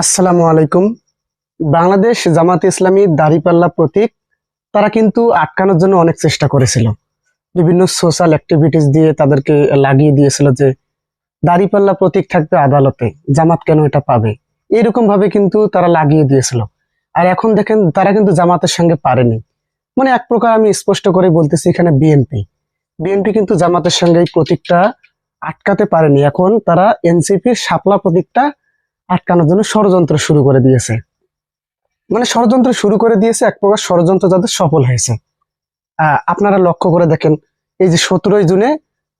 আসসালামু আলাইকুম। বাংলাদেশ জামাত ইসলামী দাড়িপাল্লা প্রতীক, তারা কিন্তু আটকানোর জন্য অনেক চেষ্টা করেছিল। বিভিন্ন সোশ্যাল অ্যাক্টিভিটিস দিয়ে তাদেরকে লাগিয়ে দিয়েছিল যে, দাড়িপাল্লা প্রতীক থাকবে আদালতে, জামাত কেন এটা পাবে? এরকম ভাবে কিন্তু তারা লাগিয়ে দিয়েছিল। আর এখন দেখেন, তারা কিন্তু জামাতের সঙ্গে পারেনি। মানে এক প্রকার আমি স্পষ্ট করে বলতেছি এখানে বিএনপি বিএনপি কিন্তু জামাতের সঙ্গে এই প্রতীকটা আটকাতে পারেনি। এখন তারা এনসিপির শাপলা প্রতীকটা আটকানোর জন্য ষড়যন্ত্র শুরু করে দিয়েছে। মানে ষড়যন্ত্র শুরু করে দিয়েছে, এক প্রকার ষড়যন্ত্র যাদের সফল হয়েছে। আপনারা লক্ষ্য করে দেখেন, এই যে সতেরোই জুনে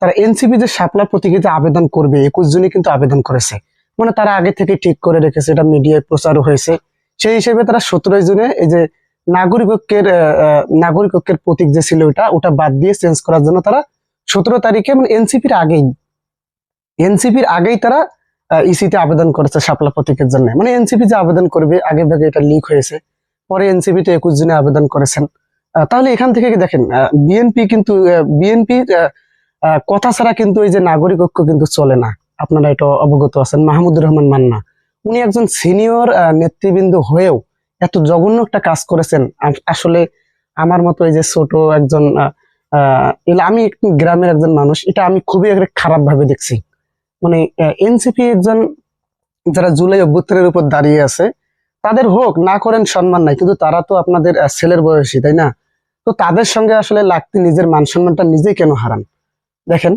তারা এনসিপি যে শাপলা প্রতীকে আবেদন করবে, একুশ জুনে কিন্তু আবেদন করেছে। মানে তারা আগে থেকে ঠিক করে রেখেছে, এটা মিডিয়ায় প্রচারও হয়েছে। সেই হিসেবে তারা সতেরোই জুনে এই যে নাগরিক ঐক্যের নাগরিক ঐক্যের প্রতীক যে ছিল ওটা ওটা বাদ দিয়ে চেঞ্জ করার জন্য তারা সতেরো তারিখে মানে এনসিপির আগেই এনসিপির আগেই তারা ইসিতে আবেদন করেছে শাপলা প্রতীকের জন্য। মানে এনসিপি যে আবেদন করবে আগে ভাগে এটা লিক হয়েছে। পরে এনসিপি তে একুশ জনে আবেদন করেছেন। তাহলে এখান থেকে দেখেন বিএনপি কিন্তু বিএনপি কথা ছাড়া কিন্তু এই যে নাগরিক ঐক্য কিন্তু চলে না। আপনারা এটা অবগত আছেন মাহমুদুর রহমান মান্না। উনি একজন সিনিয়র নেতৃবৃন্দ হয়েও এত জঘন্য একটা কাজ করেছেন। আসলে আমার মতো এই যে ছোট একজন আহ, আমি গ্রামের একজন মানুষ এটা আমি খুবই খারাপ ভাবে দেখছি। মানে এনসিপি একজন যারা জুলাই অভ্যুত্থানের উপর দাঁড়িয়ে আছে তাদের হোক না করেন সম্মান নাই কিন্তু তারা তো আপনাদের ছেলের বয়সী তাই না? তো তাদের সঙ্গে আসলে লাগতে নিজের মান সম্মানটা নিজেই কেন হারান? দেখেন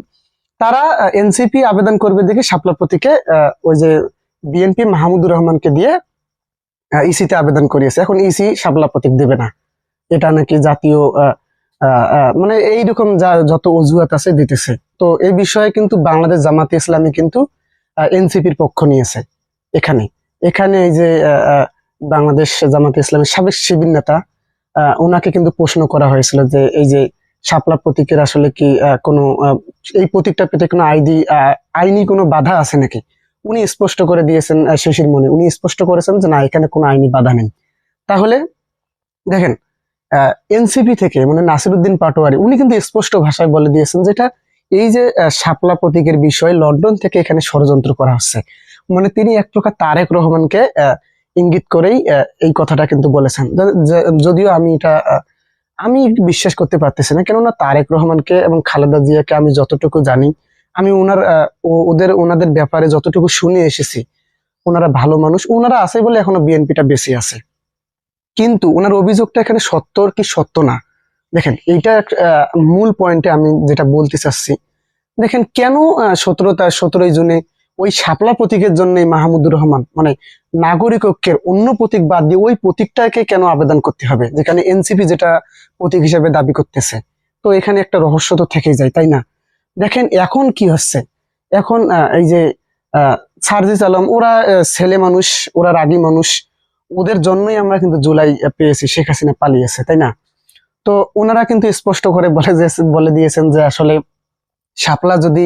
তারা এনসিপি আবেদন করবে দেখে আহ, ওই যে বিএনপি মাহমুদুর রহমানকে দিয়ে ইসিতে আবেদন করিয়েছে। এখন ইসি শাপলা প্রতীক দেবে না। এটা নাকি জাতীয় আহ, মানে এইরকম যা যত অজুহাত আছে দিতেছে। তো এই বিষয়ে কিন্তু বাংলাদেশ জামাতে ইসলামী কিন্তু এনসিপির পক্ষ নিয়েছে এখানে। এখানে এই যে বাংলাদেশ জামাতে ইসলামের সাবেক শিবির নেতা ওনাকে কিন্তু প্রশ্ন করা হয়েছিল যে এই যে শাপলা প্রতীকের আসলে কি কোনো এই প্রতীকটা পেতে কোনো আইডি আইনি কোনো বাধা আছে নাকি? উনি স্পষ্ট করে দিয়েছেন শিশির মনে। উনি স্পষ্ট করেছেন যে না, এখানে কোনো আইনি বাধা নেই। তাহলে দেখেন এনসিপি থেকে মানে নাসিরুদ্দিন পাটোয়ারি, উনি কিন্তু স্পষ্ট ভাষায় বলে দিয়েছেন যেটা এই যে শাপলা প্রতীকের বিষয় লন্ডন থেকে এখানে ষড়যন্ত্র করা হচ্ছে। মানে তিনি এক প্রকার তারেক রহমানকে ইঙ্গিত করেই এই কথাটা কিন্তু বলেছেন। যদিও আমি এটা আমি বিশ্বাস করতে পারতেছি না, কেননা তারেক রহমানকে এবং খালেদা জিয়াকে আমি যতটুকু জানি, আমি ওনার ওদের ওনাদের ব্যাপারে যতটুকু শুনে এসেছি ওনারা ভালো মানুষ ওনারা আছে বলে এখনও বিএনপিটা বেশি আছে। কিন্তু ওনার অভিযোগটা এখানে সত্য কি সত্য না? দেখেন এইটা মূল পয়েন্টে আমি যেটা বলতে চাচ্ছি দেখেন কেন সতেরো তার সতেরোই জুনে ওই শাপলা প্রতীকের জন্য মাহমুদুর রহমান মানে নাগরিক ঐক্যের অন্য প্রতীক বাদ দিয়ে ওই প্রতীকটাকে কেন আবেদন করতে হবে? যেখানে এনসিপি যেটা প্রতীক হিসেবে দাবি করতেছে। তো এখানে একটা রহস্য তো থেকেই যায় তাই না? দেখেন এখন কি হচ্ছে? এখন এই যে আহ, সার্জিস আলম ওরা ছেলে মানুষ ওরা রাগী মানুষ ওদের জন্যই আমরা কিন্তু জুলাই পেয়েছি, শেখ হাসিনা পালিয়েছে, তাই না? তো ওনারা কিন্তু স্পষ্ট করে বলে যে, বলে দিয়েছেন যে আসলে শাপলা যদি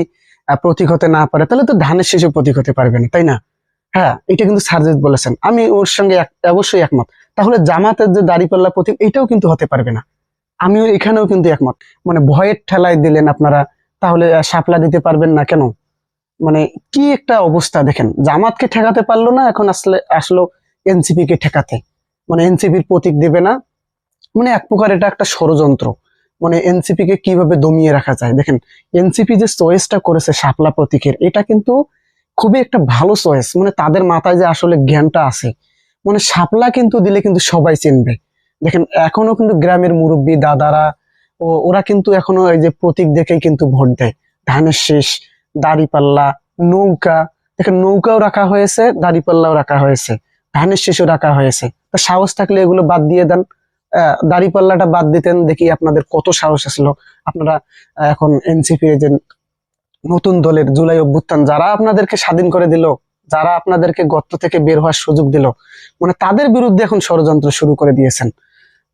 প্রতীক হতে না পারে, তাহলে তো ধানের শিশু প্রতীক হতে পারবে না, তাই না? হ্যাঁ এটা কিন্তু সার্জিত বলেছেন। আমি ওর সঙ্গে অবশ্যই একমত। তাহলে জামাতের যে দাড়িপাল্লা প্রতীক, এটাও কিন্তু হতে পারবে না। আমিও এখানেও কিন্তু একমত। মানে ভয়ের ঠেলায় দিলেন আপনারা, তাহলে শাপলা দিতে পারবেন না কেন? মানে কি একটা অবস্থা, দেখেন। জামাতকে ঠেকাতে পারল না, এখন আসলে, আসলো এনসিপি কে ঠেকাতে। মানে এনসিপির প্রতীক দেবে না। মানে এক প্রকার এটা একটা ষড়যন্ত্র। মানে এনসিপি কে কীভাবে দমিয়ে রাখা যায়? দেখেন, এনসিপি যে চয়েসটা করেছে শাপলা প্রতীকের, এটা কিন্তু খুবই একটা ভালো চয়েস মানে তাদের মাথায় যে আসলে জ্ঞানটা আছে। মানে শাপলা কিন্তু দিলে কিন্তু সবাই চিনবে। দেখেন, এখনও কিন্তু গ্রামের মুরব্বী দাদারা ও ওরা কিন্তু এখনও এই যে প্রতীক দেখেই কিন্তু ভোট দেয়। ধানের শীষ, দাড়িপাল্লা, নৌকা। দেখেন, নৌকাও রাখা হয়েছে, দাড়িপাল্লাও রাখা হয়েছে। ধানের শিশু রাখা হয়েছে। সাহস থাকলে এগুলো বাদ দিয়ে দেন। আহ, দাড়িপাল্লাটা বাদ দিতেন দেখি আপনাদের কত সাহস আসলো। আপনারা এখন এনসিপি যে নতুন দলের জুলাই অভ্যুত্থান যারা আপনাদেরকে স্বাধীন করে দিল যারা আপনাদেরকে গর্ত থেকে বের হওয়ার সুযোগ দিল মানে তাদের বিরুদ্ধে এখন ষড়যন্ত্র শুরু করে দিয়েছেন।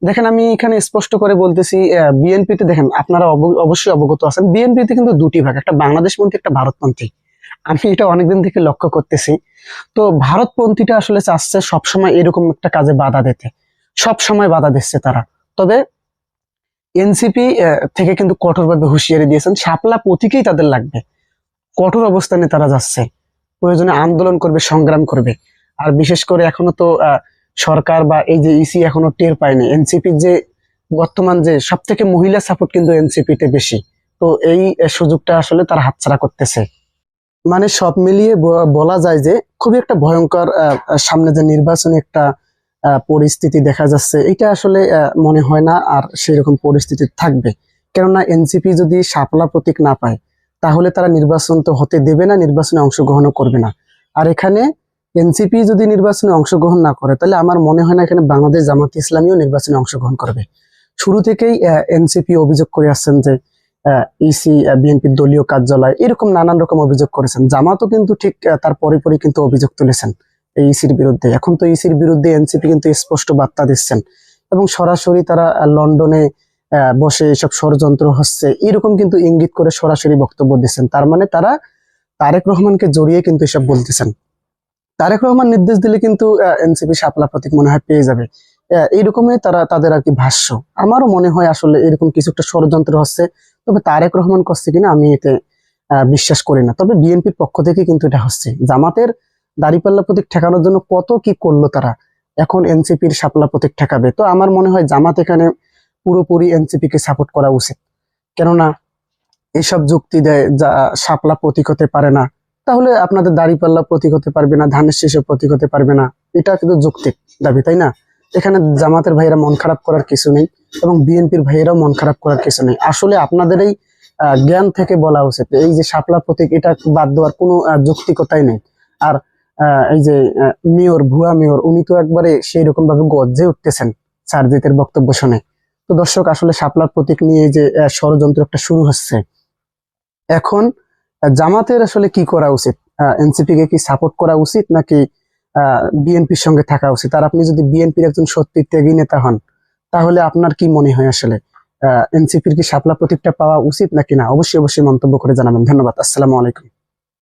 দেখেন আমি এখানে স্পষ্ট করে বলতেছি বিএনপিতে দেখেন আপনারা অব- অবশ্যই অবগত আছেন বিএনপিতে কিন্তু দুটি ভাগ একটা বাংলাদেশ বাংলাদেশপন্থী একটা ভারতপন্থী আমি এটা অনেকদিন থেকে লক্ষ্য করতেছি। তো ভারতপন্থীটা আসলে চাচ্ছে সবসময় এরকম একটা কাজে বাধা দিতে। সবসময় বাধা দিচ্ছে তারা। তবে এনসিপি থেকে কিন্তু কঠোরভাবে হুঁশিয়ারি দিয়েছেন। শাপলা প্রতীকেই তাদের লাগবে। কঠোর অবস্থানে তারা যাচ্ছে। প্রয়োজনে আন্দোলন করবে, সংগ্রাম করবে। আর বিশেষ করে এখনও তো সরকার বা এই যে ইসি এখনও টের পায়নি। এনসিপির যে বর্তমান যে সব থেকে মহিলা সাপোর্ট কিন্তু এনসিপি তে বেশি। তো এই সুযোগটা আসলে তারা হাতছাড়া করতেছে। মানে সব মিলিয়ে বলা যায় যে খুবই একটা ভয়ঙ্কর সামনে যে নির্বাচনী একটা পরিস্থিতি দেখা যাচ্ছে, এটা আসলে মনে হয় না আর সেই রকম পরিস্থিতি থাকবে। কেননা এনসিপি যদি শাপলা প্রতীক না পায়, তাহলে তারা নির্বাচন তো হতে দেবে না, নির্বাচনে অংশগ্রহণও করবে না। আর এখানে এনসিপি যদি নির্বাচনে অংশগ্রহণ না করে, তাহলে আমার মনে হয় না এখানে বাংলাদেশ জামাত ইসলামীও নির্বাচনে অংশগ্রহণ করবে। শুরু থেকেই এনসিপি অভিযোগ করে আসছেন যে ইসি বিএনপির দলীয় কার্যালয়, এরকম নানান রকম অভিযোগ করেছেন। জামাতও কিন্তু ঠিক তার পরে পরে কিন্তু অভিযোগ তুলেছেন এই ইসির বিরুদ্ধে। এখন তো ইসির বিরুদ্ধে এনসিপি কিন্তু স্পষ্ট বার্তা দিচ্ছেন। এবং সরাসরি তারা লন্ডনে বসে এসব ষড়যন্ত্র হচ্ছে, এরকম কিন্তু ইঙ্গিত করে সরাসরি বক্তব্য দিচ্ছেন। তার মানে তারা তারেক রহমানকে জড়িয়ে কিন্তু এসব বলতেছেন। তারেক রহমান নির্দেশ দিলে কিন্তু এনসিপি শাপলা প্রতীক মনে হয় পেয়ে যাবে। এইরকমই তারা, তাদের আর কি ভাষ্য। আমারও মনে হয় আসলে এরকম কিছু একটা ষড়যন্ত্র হচ্ছে। তবে তারেক রহমান করছে কিনা আমি এতে বিশ্বাস করি না। তবে বিএনপির পক্ষ থেকে কিন্তু এটা হচ্ছে। জামাতের দাড়িপাল্লা প্রতীক ঠেকানোর জন্য কত কি করল তারা, এখন এনসিপির শাপলা প্রতীক ঠেকাবে। তো আমার মনে হয় জামাত এখানে পুরোপুরি এনসিপি কে সাপোর্ট করা উচিত। কেননা এইসব যুক্তি দেয়, যা সাপলা প্রতীক হতে পারে না, তাহলে আপনাদের দাড়িপাল্লা প্রতীক হতে পারবে না, ধানের শীষে প্রতীক হতে পারবে না। এটা কিন্তু যৌক্তিক দাবি, তাই না? এখানে জামাতের ভাইয়েরা মন খারাপ করার কিছু নেই এবং বিএনপির ভাইয়েরাও মন খারাপ করার কিছু নেই। আসলে আপনাদের এই জ্ঞান থেকে বলা উচিত, এই যে শাপলা প্রতীক, এটা বাদ দেওয়ার কোনো যৌক্তিকতাই নেই। আর এই যে মেয়র, ভুয়া মেয়র, উনি তো একবারে সেই রকম ভাবে গজ্জে উঠতেছেন সারজিতের বক্তব্য শুনে। তো দর্শক, আসলে শাপলার প্রতীক নিয়ে যে ষড়যন্ত্র একটা শুরু হচ্ছে। এখন জামাতের আসলে কি করা উচিত? এনসিপি কে কি সাপোর্ট করা উচিত নাকি বিএনপির সঙ্গে থাকা উচিত। আর আপনি যদি বিএনপির একজন সত্যি ত্যাগী নেতা হন, তাহলে আপনার কি মনে হয় আসলে? এনসিপির কি সাপলা প্রতীকটা পাওয়া উচিত নাকি না? অবশ্যই অবশ্যই মন্তব্য করে জানাবেন। ধন্যবাদ। আসসালামু আলাইকুম।